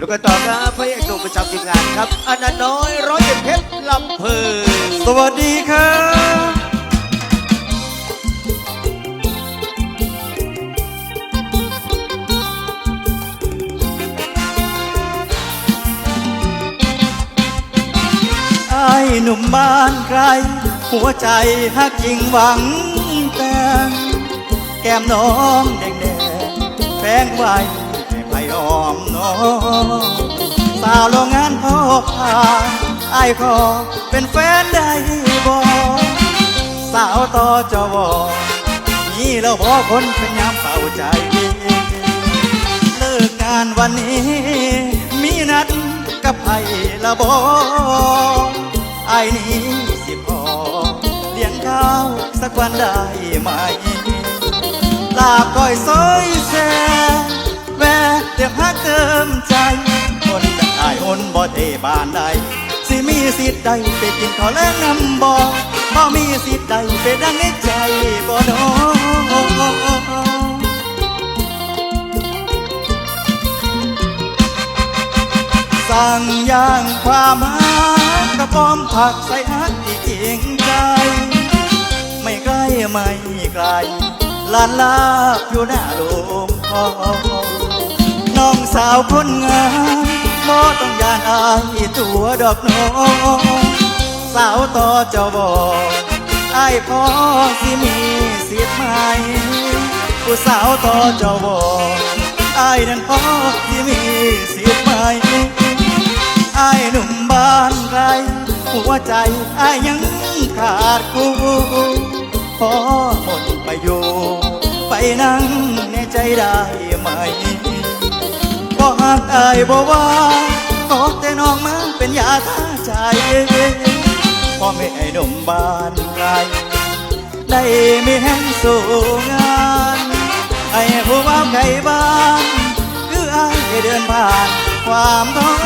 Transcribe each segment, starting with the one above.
ดูกันต่อครับพระเอกหนุ่มประจำทีมงานครับอนันต์น้อยร้อยเอ็ดเพชรลำเพลินสวัสดีครับไอ้หนุ่มบ้านไกล หัวใจฮักจริงหวังแต่งแก้มน้องแดงแดงแฝงไว้ ออมน้องสาวโรงงานพ่อพาไอ้ขอเป็นแฟนได้บ่สาวต่อจวอนี่เราบอคนเป็นยามเฝ้าใจเลิกงานวันนี้ มีนัดกับไผ่ละบอไอ้นี้สิพอเลี้ยงข้าวสักวันได้ไหมลาบก้อยซอยแซ่ะเดี๋ยวพักเติมใจ คนจะอายอนบ่เทบ้านใดสิมีสิทธิ์ใดไปกินข้าวแลงน้ำบ่บ่มีสิทธิ์ใดไปดังในใจบ่น้อสั่งย่างความหักกระป้อมผักใส่ฮักที่จริงใจ ไม่ใกล้ไม่ไกลลานลาบอยู่หน้าโรงพอน้อง สาวคนงามบ่ต้องยานอายตัวดอกน้องสาวต่อเจ้าบอกไอ้ายพอสิมีสิทธิ์ไหมผู้สาวต่อเจ้าบอกไอ้นั้นพ่อสิมีสิทธิ์ไหมไอ้หนุ่มบ้านไกลหัวใจไอ้ยังขาดคู่พอหมดไปอยู่ไปนั่งในใจได้ไหม บ่หากไอ้ายบอกว่าขอแต่น้องมาเป็นยาท่าใจพ่อแม่ไอ้นมบ้านไกลได้มีแห่งสู่งานไอ้ผู้ว่าไก่บ้าน คือไอ้เดินผ่านความท้อ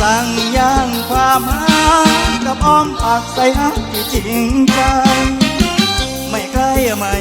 สั่งย่างความหากกับอ้อมปากใส่ฮักที่จริงใจ ไม่ใกล้ไม่